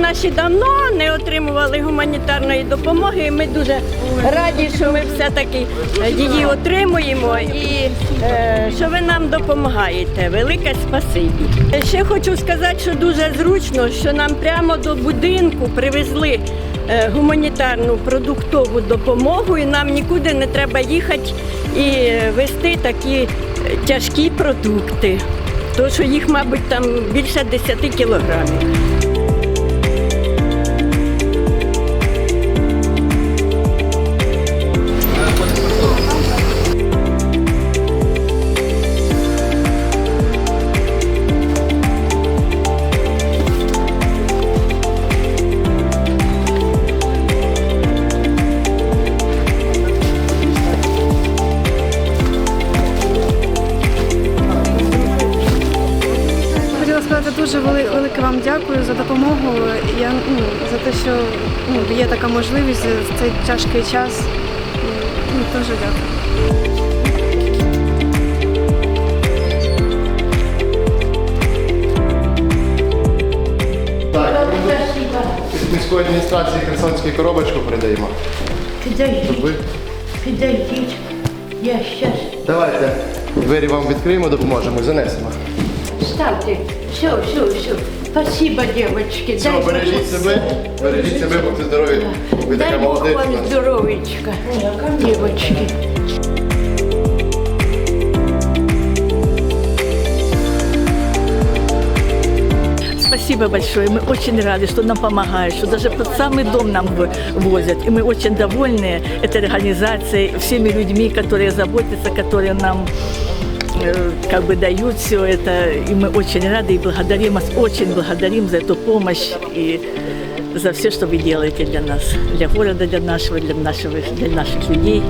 наші давно не отримували гуманітарної допомоги. І ми дуже раді, що ми все-таки е, її отримуємо і е, що ви нам допомагаєте. Велике спасибі. Ще хочу сказати, що дуже зручно, що нам прямо до будинку привезли е, гуманітарну продуктову допомогу, і нам нікуди не треба їхати і вести такі тяжкі продукти. То, що їх, мабуть, там більше 10 кілограмів. Дуже велике вам дякую за допомогу. Я ну, за те, що ну, є така можливість в цей тяжкий час. Ну, дуже дякую. Від міської адміністрації Херсонської коробочку передаємо. Ви. Я сейчас. давайте двері вам відкриємо, допоможемо, занесемо. Ставьте. Все, все, все. Спасибо, девочки. Все, Дай бережіть Бог- себе, бережіть себе, будьте здорові. Ви така Дай Бог молодець. у вам нас. здоровечка, девочки. Спасибо большое. Мы очень рады, что нам помогают, что даже под самый дом нам вы- возят. И мы очень довольны этой организацией, всеми людьми, которые заботятся, которые нам э, как бы дают все это. И мы очень рады и благодарим вас, очень благодарим за эту помощь и за все, что вы делаете для нас, для города, для нашего, для наших, для наших людей.